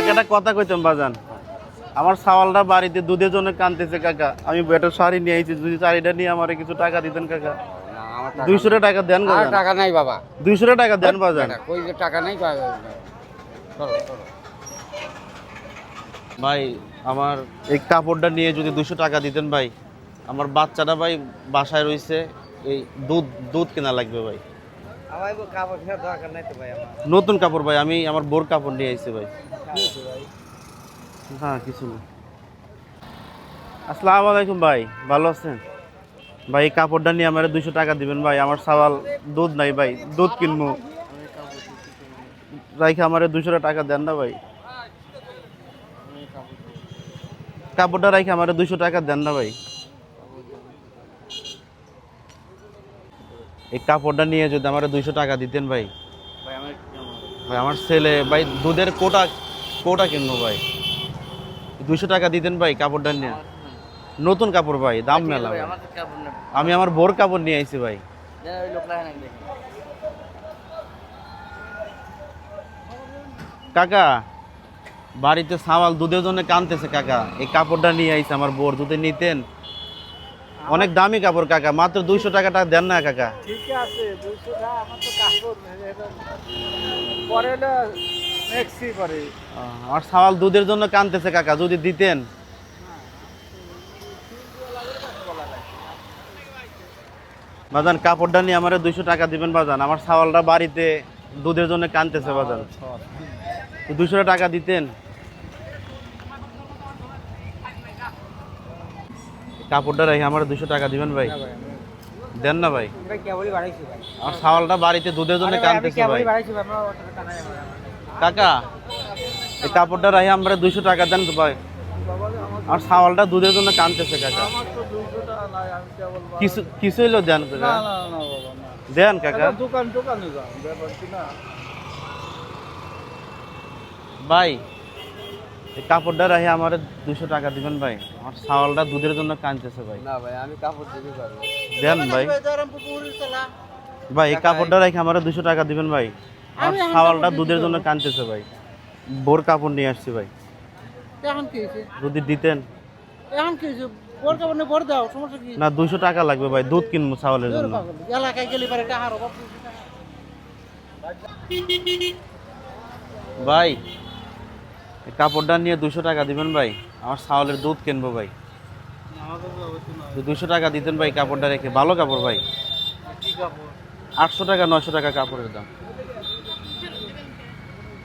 কাকাটা কথা কইতাম বাজান। আমার সাওয়ালটা বাড়িতে দুধের জন্য কানতেছে কাকা। আমি একটা শাড়ি নিয়ে আইছি যদি শাড়িটা নিয়ে আমার কিছু টাকা দিতেন কাকা। টাকা দুইশো টাকা দেন বাজান। টাকা নাই বাবা। দুইশো টাকা দেন বাজান। কই টাকা নাই বা- চলো চলো। ভাই আমার এই কাপড়টা নিয়ে যদি দুশো টাকা দিতেন ভাই আমার বাচ্চাটা ভাই বাসায় রইছে এই দুধ দুধ কেনা লাগবে ভাই। আমার কাপড় ফেরার দরকার নাই তো ভাই আমার। নতুন কাপড় ভাই আমি আমার বোর কাপড় নিয়ে আইছি ভাই। হ্যাঁ কিছু না। আসসালামু আলাইকুম ভাই ভালো আছেন? ভাই কাপড়টা নিয়ে আমার দুশো টাকা দিবেন ভাই আমার সাওয়াল দুধ নাই ভাই দুধ কিনবো। রাইখে আমার দুশো টাকা দেন না ভাই। কাপড়টা রাইখে আমার দুশো টাকা দেন না ভাই। এই কাপড়টা নিয়ে যদি আমার দুইশো টাকা দিতেন ভাই। ভাই ভাই আমার ছেলে ভাই দুধের কোটা কোটা কিনবো ভাই। দুইশো টাকা দিতেন ভাই কাপড়টা নিয়ে নতুন কাপড় ভাই দাম মেলা কাপড় না আমি আমার বোর কাপড় নিয়ে আইছি ভাই। কাকা বাড়িতে সামাল দুধের জন্য কানতেছে কাকা। এই কাপড়টা নিয়ে আইছে আমার বোর দুধে নিতেন। অনেক দামি কাপড় কাকা মাত্র দুইশো টাকাটা দেন না কাকা। ঠিক আছে দুশো টাকা আমার তো কাপড় আমার সামাল দুধের জন্য কানতেছে কাকা যদি দিতেন। বাজান কাপড়টা নিয়ে আমার দুইশো টাকা দিবেন বাজান। আমার সাওয়ালটা বাড়িতে দুধের জন্য কানতেছে বাজান। দুশো টাকা দিতেন। কাপড়টা রেখে আমার দুশো টাকা দিবেন ভাই। দেন না ভাই। আমার সাওয়ালটা বাড়িতে দুধের জন্য কানতেছে ভাই। কাকা এই কাপড়টা রাখি আমরা দুইশো টাকা দেন তো ভাই। আমার সাওয়ালটা দুধের জন্য কানতেছে কাকা। কিছু কিছু হইল দেন কাকা না না না বাবা না দেন কাকা। দোকান দোকানে ভাই এই কাপড়টা রাখি আমার দুশো টাকা দিবেন ভাই। আমার সাওয়ালটা দুধের জন্য কানতেছে ভাই। না ভাই আমি কাপড় দিতে পারব দেন ভাই। ভাই এই কাপড়টা রাখি আমার দুশো টাকা দিবেন ভাই। আমার সাওয়ালটা দুধের জন্য কানতেছে ভাই। বোর কাপড় নিয়ে আসছি ভাই। এখন কি হয়েছে? যদি দিতেন। এখন কি হয়েছে? বোর কাপড় ভর দাও সমস্যা কি? না দুশো টাকা লাগবে ভাই দুধ কিনবো ছাওয়ালের জন্য। এলাকায় গেলে পারে টাকা হারো ভাই কাপড়টা নিয়ে দুশো টাকা দিবেন ভাই আমার ছাওয়ালের দুধ কিনবো ভাই। দুশো টাকা দিতেন ভাই কাপড়টা রেখে ভালো কাপড় ভাই। আটশো টাকা নয়শো টাকা কাপড়ের দাম।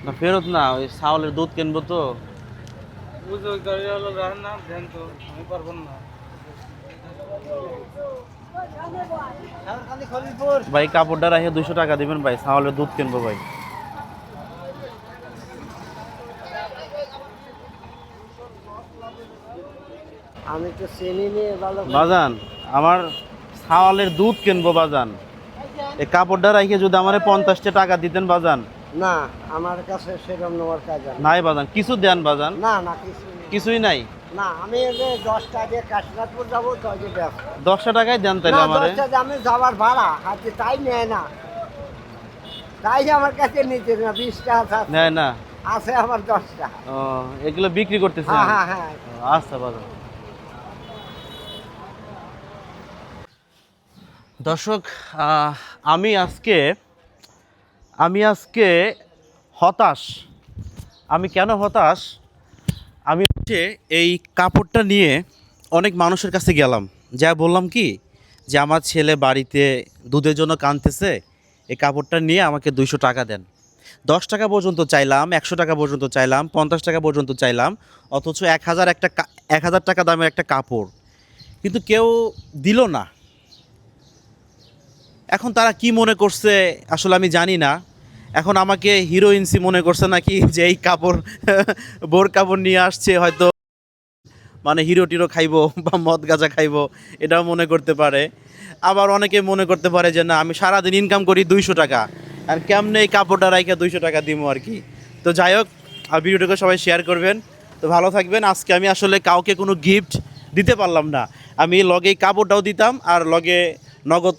না ফেরত না ওই ছাওয়ালের দুধ কিনবো তো। ভাই কাপড়টা রেখে দুশো টাকা দিবেন ভাই ছাওয়ালের দুধ কিনবো ভাই। আমি তো চিনি নিয়ে বাজান আমার ছাওয়ালের দুধ কিনবো বাজান। এই কাপড়টা রেখে যদি আমার পঞ্চাশটা টাকা দিতেন বাজান। না আমার কাছে সেরকম নেওয়ার কাজ নাই বাজান কিছু দেন বাজান। না না কিছু কিছুই নাই? না আমি যে দশটা দিয়ে কাশীনাথপুর যাব ব্যস্ত। দশটা টাকায় দেন তাইলে না আমারে? দশটা দিয়ে আমি যাওয়ার ভাড়া হাতে তাই নেয় না। তাই আমার কাছে নিতে না বিশটা আছে। নেয় না? আছে আমার দশটা। ও এগুলো বিক্রি করতেছেন? হ্যাঁ হ্যাঁ হ্যাঁ। আচ্ছা বাজান। দর্শক আহ, আমি আজকে আমি আজকে হতাশ। আমি কেন হতাশ? আমি হচ্ছে এই কাপড়টা নিয়ে অনেক মানুষের কাছে গেলাম। যা বললাম কি যে আমার ছেলে বাড়িতে দুধের জন্য কাঁদতেছে, এই কাপড়টা নিয়ে আমাকে দুইশো টাকা দেন। দশ টাকা পর্যন্ত চাইলাম, একশো টাকা পর্যন্ত চাইলাম, পঞ্চাশ টাকা পর্যন্ত চাইলাম, অথচ এক হাজার একটা এক হাজার টাকা দামের একটা কাপড়। কিন্তু কেউ দিল না। এখন তারা কি মনে করছে আসলে আমি জানি না। এখন আমাকে হিরোইনসি মনে করছে নাকি যে এই কাপড়, বোর কাপড় নিয়ে আসছে, হয়তো মানে হিরো টিরো খাইবো বা মদ গাঁজা খাইবো, এটাও মনে করতে পারে। আবার অনেকে মনে করতে পারে যে না, আমি সারাদিন ইনকাম করি দুইশো টাকা, আর কেমনে এই কাপড়টা রাইখে দুইশো টাকা দিব আর কি। তো যাই হোক, আর ভিডিওটাকে সবাই শেয়ার করবেন। তো ভালো থাকবেন। আজকে আমি আসলে কাউকে কোনো গিফট দিতে পারলাম না। আমি লগে কাপড়টাও দিতাম, আর লগে নগদ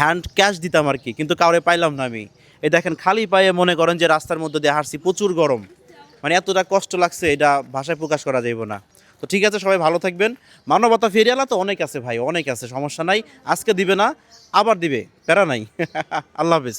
হ্যান্ড ক্যাশ দিতাম আর কি, কিন্তু কাউরে পাইলাম না আমি। এই দেখেন খালি পায়ে মনে করেন যে রাস্তার মধ্যে দিয়ে হাঁটছি, প্রচুর গরম। মানে এতটা কষ্ট লাগছে, এটা ভাষায় প্রকাশ করা যাইব না। তো ঠিক আছে, সবাই ভালো থাকবেন। মানবতা ফেরিয়ালা তো অনেক আছে ভাই, অনেক আছে, সমস্যা নাই। আজকে দিবে না, আবার দিবে, প্যারা নাই। আল্লাহ হাফিজ।